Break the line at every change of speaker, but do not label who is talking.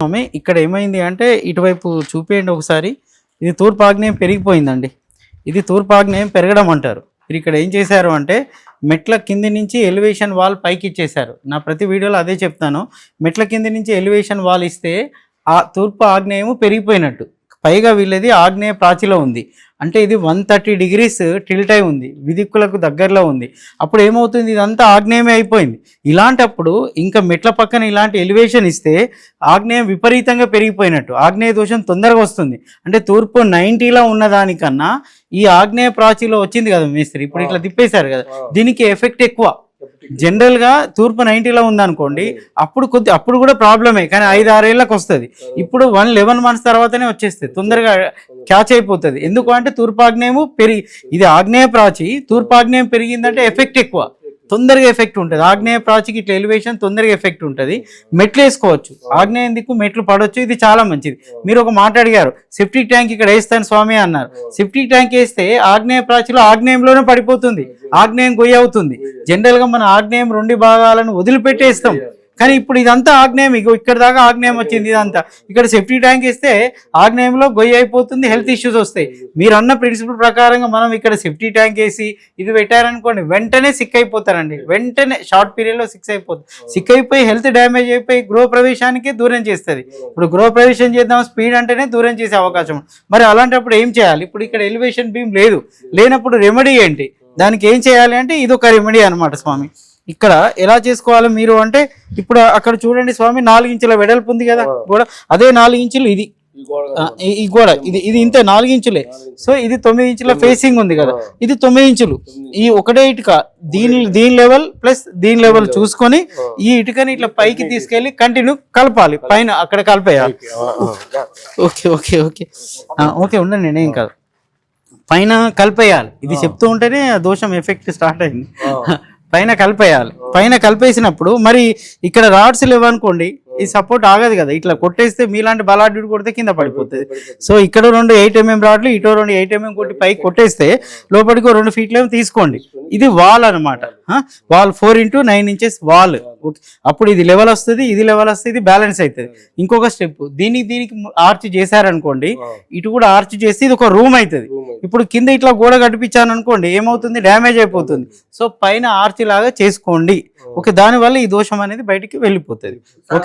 స్వామి ఇక్కడ ఏమైంది అంటే ఇటువైపు చూపేయండి ఒకసారి. ఇది తూర్పు ఆగ్నేయం పెరిగిపోయిందండి. ఇది తూర్పు ఆగ్నేయం పెరగడం అంటారు. మీరు ఇక్కడ ఏం చేశారు అంటే మెట్ల కింది నుంచి ఎలివేషన్ వాల్ పైకి ఇచ్చేశారు. నా ప్రతి వీడియోలో అదే చెప్తాను. మెట్ల కింది నుంచి ఎలివేషన్ వాల్ ఇస్తే ఆ తూర్పు ఆగ్నేయము పెరిగిపోయినట్టు. పైగా వీళ్ళది ఆగ్నేయ ప్రాచిలో ఉంది. అంటే ఇది వన్ థర్టీ డిగ్రీస్ టిల్ట్ అయి ఉంది. విదిక్కులకు దగ్గరలో ఉంది. అప్పుడు ఏమవుతుంది? ఇదంతా ఆగ్నేయమే అయిపోయింది. ఇలాంటప్పుడు ఇంకా మెట్ల పక్కన ఇలాంటి ఎలివేషన్ ఇస్తే ఆగ్నేయం విపరీతంగా పెరిగిపోయినట్టు. ఆగ్నేయ దోషం తొందరగా వస్తుంది. అంటే తూర్పు నైంటీలో ఉన్న దానికన్నా ఈ ఆగ్నేయ ప్రాచిలో వచ్చింది కదా మేస్త్రి? ఇప్పుడు ఇట్లా తిప్పేశారు కదా. దీనికి ఎఫెక్ట్ ఎక్కువ. జనరల్గా తూర్పు నైన్టీలో ఉందనుకోండి అప్పుడు కొద్ది అప్పుడు కూడా ప్రాబ్లమే కానీ ఐదు ఆరేళ్ళకి వస్తుంది ఇప్పుడు వన్ లెవెన్ మంత్స్ తర్వాతనే వచ్చేస్తుంది తొందరగా క్యాచ్ అయిపోతుంది. ఎందుకు అంటే తూర్పు ఆగ్నేయము పెరిగి ఇది ఆగ్నేయ ప్రాచి తూర్పు ఆగ్నేయం పెరిగిందంటే ఎఫెక్ట్ ఎక్కువ. తొందరగా ఎఫెక్ట్ ఉంటుంది. ఆగ్నేయ ప్రాచికి ఇట్లా ఎలివేషన్ తొందరగా ఎఫెక్ట్ ఉంటుంది. మెట్లు వేసుకోవచ్చు. ఆగ్నేయం దిక్కు మెట్లు పడవచ్చు ఇది చాలా మంచిది. మీరు ఒక మాట అడిగారు. సెప్టిక్ ట్యాంక్ ఇక్కడ వేస్తాను స్వామి అన్నారు. సెప్టిక్ ట్యాంక్ వేస్తే ఆగ్నేయ ప్రాచిలో ఆగ్నేయంలోనే పడిపోతుంది. ఆగ్నేయం గొయ్యి అవుతుంది. జనరల్గా మన ఆగ్నేయం రెండు భాగాలను వదిలిపెట్టేస్తాం. కానీ ఇప్పుడు ఇదంతా ఆగ్నేయం. ఇక్కడ దాకా ఆగ్నేయం వచ్చింది ఇదంతా. ఇక్కడ సేఫ్టీ ట్యాంక్ ఇస్తే ఆగ్నేయంలో గొయ్యి అయిపోతుంది హెల్త్ ఇష్యూస్ వస్తాయి. మీరు అన్న ప్రిన్సిపల్ ప్రకారంగా మనం ఇక్కడ సేఫ్టీ ట్యాంక్ వేసి ఇది పెట్టారనుకోండి వెంటనే సిక్ అయిపోతారండి. వెంటనే షార్ట్ పీరియడ్లో సిక్స్ అయిపోతుంది సిక్ అయిపోయి హెల్త్ డ్యామేజ్ అయిపోయి గృహ ప్రవేశానికి దూరం చేస్తుంది. ఇప్పుడు గృహ ప్రవేశం చేద్దాం స్పీడ్ అంటేనే దూరం చేసే అవకాశం. మరి అలాంటప్పుడు ఏం చేయాలి? ఇప్పుడు ఇక్కడ ఎలివేషన్ బీమ్ లేదు. లేనప్పుడు రెమెడీ ఏంటి? దానికి ఏం చేయాలి అంటే ఇది ఒక రెమెడీ అనమాట స్వామి. ఇక్కడ ఎలా చేసుకోవాలి మీరు అంటే ఇప్పుడు అక్కడ చూడండి స్వామి నాలుగు ఇంచుల వెడల్పు ఉంది కదా గోడ. అదే నాలుగు ఇంచులు ఇది.
ఈ గోడ
ఇది ఇది ఇంతే నాలుగు ఇంచులే సో ఇది తొమ్మిది ఇంచుల ఫేసింగ్ ఉంది కదా. ఇది తొమ్మిది ఇంచులు. ఈ ఒకటే ఇటుక దీని దీని లెవెల్ ప్లస్ దీని లెవెల్ చూసుకొని ఈ ఇటుకని ఇట్లా పైకి తీసుకెళ్ళి కంటిన్యూ కలపాలి. పైన అక్కడ కలిపేయాలి ఓకే ఓకే ఓకే. ఓకే ఉండండి నేనేం కాదు. పైన కలిపేయాలి. ఇది చెప్తూ ఉంటేనే దోషం ఎఫెక్ట్ స్టార్ట్ అయింది. పైన కలిపేయాలి. పైన కలిపేసినప్పుడు మరి ఇక్కడ రాడ్స్ లేవనుకోండి ఈ సపోర్ట్ ఆగదు కదా. ఇట్లా కొట్టేస్తే మీలాంటి బలాఢ్యుడు కొడితే కింద పడిపోతుంది. సో ఇక్కడ రెండు ఎయిట్ ఎంఎం రాడ్లు ఇటో రెండు ఎయిట్ ఎంఎం కొట్టి పైకి కొట్టేస్తే లోపలికి రెండు ఫీట్లు ఏమో తీసుకోండి. ఇది వాల్ అనమాట wall four into nine inches wall. Okay. అప్పుడు ఇది లెవెల్ వస్తుంది ఇది లెవెల్ వస్తుంది ఇది బ్యాలెన్స్ అవుతుంది ఇంకొక స్టెప్ దీనికి దీనికి ఆర్చ్ చేశారనుకోండి ఇటు కూడా ఆర్చ్ చేస్తే ఇది ఒక రూమ్ అవుతుంది ఇప్పుడు కింద ఇట్లా గోడ కట్టించాను అనుకోండి ఏమవుతుంది? డ్యామేజ్ అయిపోతుంది. సో పైన ఆర్చ్ లాగా చేసుకోండి. ఓకే దానివల్ల ఈ దోషం అనేది బయటికి వెళ్ళిపోతుంది. ఓకే